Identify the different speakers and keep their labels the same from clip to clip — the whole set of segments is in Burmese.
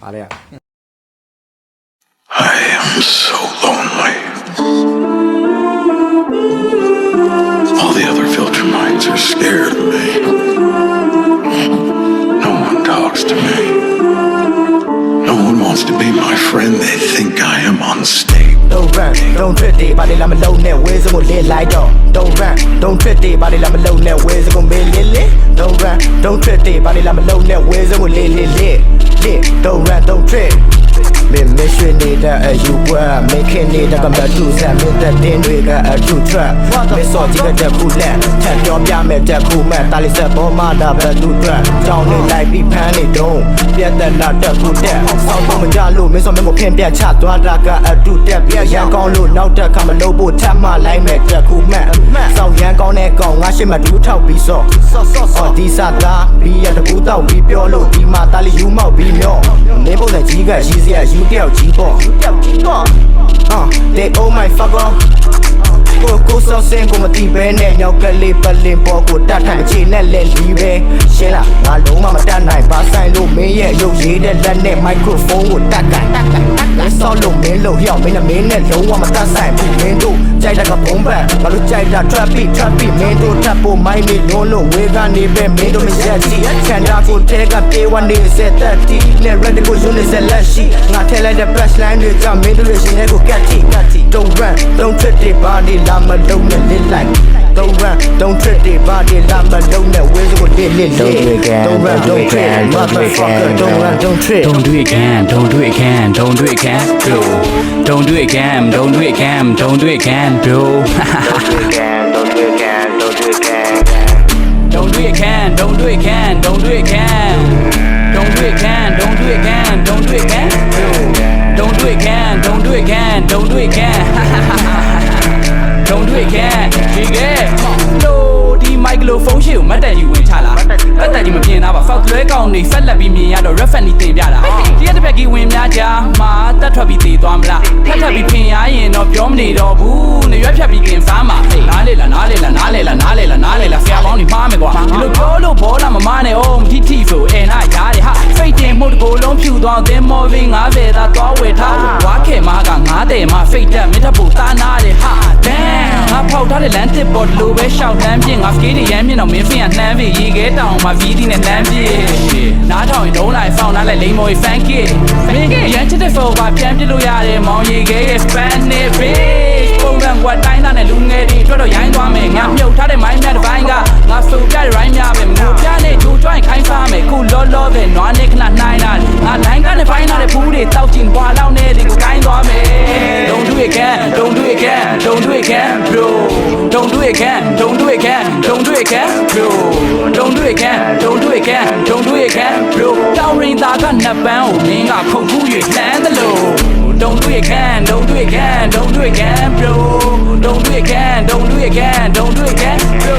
Speaker 1: ပါလေရ
Speaker 2: I am so lonely. All the other filter minds are scared of me. No one talks to me. No one wants to be my friend. They think I am unstable.
Speaker 3: Don't run, don't trip တွေဘာတွေလာမလုံးနဲ့ဝဲစကိုလစ်လိုက်တော့ Don't run, don't trip တွေဘာတွေလာမလုံးနဲ့ဝဲစကိုမေးလစ်လစ် Don't run, don't trip တွေဘာတွေလာမလုံးနဲ့ဝဲစကိုလစ်လစ်လစ်လစ် Don't run, don't trip မင်းမရွှေနေတဲ့အယူဝဲမင်းခင်နေတဲ့ကမ္ဘာတူဆန်မင်းတဲ့တင်းတွေကအထူ trap မင်းစော်ကြည့်တဲ့ကူလက်ထပ်ပြောပြမယ်တဲ့ကူမဲ့တာလီဆက်ပေါ်မှာဒါဘယ်သူအတွက်ကြောင်းနေလိုက်ပြီးဖမ်းနေတော့ပြတ်တဲ့လာတဲ့ကူတက်ဆောင်းတော့မကြလို့မင်းစော်မင်းကိုဖင်ပြတ်ချသွားတာကအထူတက်ပြရန်ကောင်းလို့နောက်တက်ခါမလို့ဖို့ထပ်မှလိုက်မဲ့တဲ့ကူမဲ့ဆောင်းရန်ကောင်းတဲ့ကောင်ငါရှိမှဒူးထောက်ပြီးစော့ဆော့ဆော့ဆော့ဒီစားသားပြီးရတကူတောက်ပြီးပြောလို့ဒီမှာတာလီယူမောက်ပြီးမျောနေပုံစံကြီးကရီးစရာယူတယောက်ကြီးပေါ့ယူတယောက်ကြီးပေါ့ Uh, they oh my fuck off ကိုကိုစောစင်ကိုမတီးပဲနဲ့ညောက်ကလေးပလင်ပေါ်ကိုတတ်ထိုင်ချေနဲ့လက်လီပဲရှင်းလားငါလုံးဝမတတ်နိုင်ဘာဆိုင်လို့မင်းရဲ့ရုပ်ရည်တဲ့လက်နဲ့မိုက်ခရိုဖုန်းကိုတတ်ကန် တတ်ကန်တတ်ကန်ဆောက်လို့မင်းလို့ဟျောက်မင်းနဲ့မင်းနဲ့လုံးဝမတတ်ဆိုင်ဘူးမင်းတို့ကြိုက်တာကဘုံဘက်ငါတို့ကြိုက်တာ trap beat trap beat မင်းတို့ထပ်ဖို့မိုင်းနေလုံးလို့ဝေကနေပဲမင်းတို့မရက်ကြည့်ချန်တာကိုတဲကပြေဝနေစက်တက်တီနဲ့ red ကိုယူနေစက်လက်ရှိငါထဲလိုက်တဲ့ brush line တွေကြောင့်မင်းတို့ရဲ့ရှင်ရဲ့ကိုကတ်တီကတ်တီ don't run don't trip တွေဘာဒီလာမလုံးနဲ့ lit like don't run don't trip တွေဘာဒီလာမလုံးနဲ့ဝေးစကို lit lit
Speaker 1: Don't do it again,
Speaker 3: don't run
Speaker 1: don't do
Speaker 3: don't
Speaker 1: it
Speaker 3: trip
Speaker 1: again, don't do it
Speaker 3: motherfucker
Speaker 1: again,
Speaker 3: don't run don't trip
Speaker 4: Don't do it again, don't do it again, don't do it again, bro. Don't do it again, don't do it again, don't do it again, bro. don't do it again, don't do it again, don't do it again. Don't do it again, don't do it again, don't do it again, bro. Don't do it again, don't do it again, don't do it again. don't do it again. ဒီကဲလို့ဒီမိုက်ကလိုဖုန်းရှေ့ကိုမတ်တန်ယူဝင်ချလာမတ်တန်ကြီးမပြင်းသားပါဖောက်လွဲကောင်းနေဖက်လက်ပြီးမြင်ရတော့ reference တင်ပြတာဒီရက်တစ်ပတ်ကြီးဝင်များကြမှာတက်ထွက်ပြီးတည်သွားမလားထက်ထပ်ပြီးဖင်ရရင်တော့ပြောမနေတော့ဘူးနေရွက်ဖြတ်ပြီးတင်စားမှာနားလေလားနားလေလားနားလေလားနားလေလားနားလေလားဆရာပေါင်းနေမှားမယ်ကွာဒီလိုပြောလို့ဘောလာမမနဲ့အောင်ထိထိဆိုအဲနာရားတယ်ဟာဖိတ်တင်မှုတကိုယ်လုံးဖြူသွားသင်းမော်ဗင်း90သာသွားဝယ်ထားဝါခဲမားက90မှာဖိတ်တက်မြစ်ထပ်ဖို့တာနာတယ်ဟာ damn ငါဖော က်ထားတဲ့လမ်းတစ်ပေါ်လိုပဲရှောက်လမ်းပြင်းငါစကေးတွေရမ်းမြင်တော့မင်းဖင်ကနှမ်းပြီရေခဲတောင်မှာဗီဒီနဲ့လမ်းပြည့်နားထောင်ရင်လုံးလိုက်ဖောင်းနားလိုက်လိမ့်မော်ဖန်ကစ်မင်းရမ်းချစ်တဲ့ဖော်ပါပြန်ပြလို့ရတယ်မောင်ရေခဲရဲ့ Spanish bitch ပုံစံကွာတိုင်းသားနဲ့လူငယ်တွေအတွက်တော့ရိုင်းသွားမယ်ငါမြုပ်ထားတဲ့မိုင်းများတစ်ပိုင်းကငါစုပ်ပြတဲ့ it again bro don't do it again don't do it again don't do it again bro don't do it again don't do it again don't do it again bro တောင်းရင်သားကနှစ်ပန်းကိုမင်းကခုတ်ခု၍လှမ်းသလို Don't do it again, don't do it again, don't do it again, bro. Don't do it again, don't do it again, don't do it again, bro.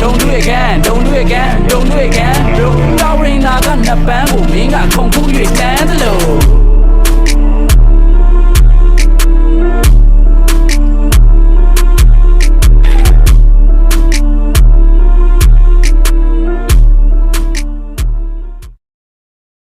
Speaker 4: Don't do it again, don't do it again, don't do it again, bro. တောင်းရင်သားကနှစ်ပန်းကိုမင်းကခုန်